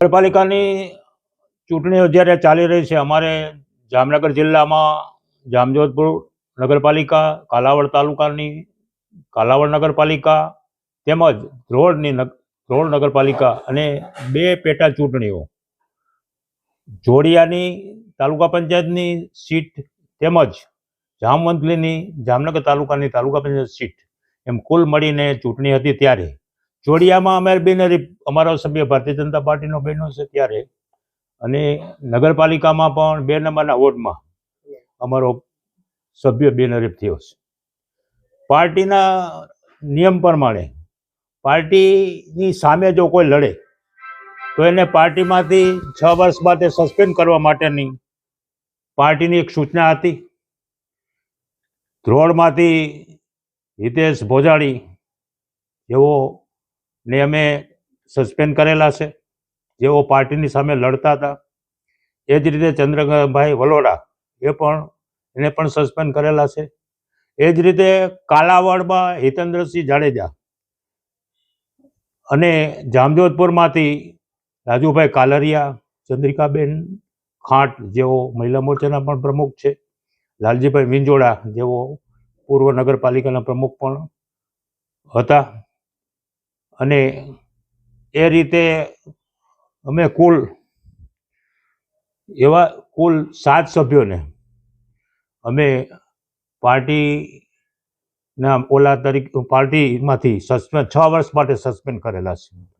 નગરપાલિકાની ચૂંટણીઓ જ્યારે ચાલી રહી છે, અમારે જામનગર જિલ્લામાં જામજોધપુર નગરપાલિકા, કાલાવડ તાલુકાની કાલાવડ નગરપાલિકા તેમજ ધ્રોળની ધ્રોળ નગરપાલિકા અને બે પેટા ચૂંટણીઓ. જોડિયાની તાલુકા પંચાયતની સીટ તેમજ જામવંતલીની જામનગર તાલુકાની તાલુકા પંચાયત સીટ એમ કુલ મળીને ચૂંટણી હતી ત્યારે. જોડિયામાં અમે બિનહરીફ અમારો સભ્ય ભારતીય જનતા પાર્ટીનો બન્યો છે ત્યારે. અને નગરપાલિકામાં પણ બે નંબરના વોર્ડમાં અમારો સભ્ય બેનરીફ થયો છે. પાર્ટીના નિયમ પ્રમાણે પાર્ટીની સામે જો કોઈ લડે, તો એને પાર્ટીમાંથી છ વર્ષ બાદ સસ્પેન્ડ કરવા માટેની પાર્ટીની એક સૂચના હતી. ધ્રોળમાંથી હિતેશ ભોજાણી જેઓ ને અમે સસ્પેન્ડ કરેલા છે. જેઓ પાર્ટીની સામે લડતા હતા. એ જ રીતે ચંદ્રભાઈ વલોડા એ પણ, એને પણ સસ્પેન્ડ કરેલા છે. એ જ રીતે કાલાવાડમાં હિતેન્દ્રસિંહ જાડેજા અને જામજોધપુરમાંથી રાજુભાઈ કાલરિયા, ચંદ્રિકાબેન ખાંટ જેઓ મહિલા મોરચાના પણ પ્રમુખ છે. લાલજીભાઈ વિંજોડા જેઓ પૂર્વ નગરપાલિકાના પ્રમુખ પણ હતા. અને એ રીતે અમે કુલ એવા કુલ સાત સભ્યોને અમે પાર્ટીના ઓલા તરીકે પાર્ટીમાંથી સસ્પેન્ડ, છ વર્ષ માટે સસ્પેન્ડ કરેલા છે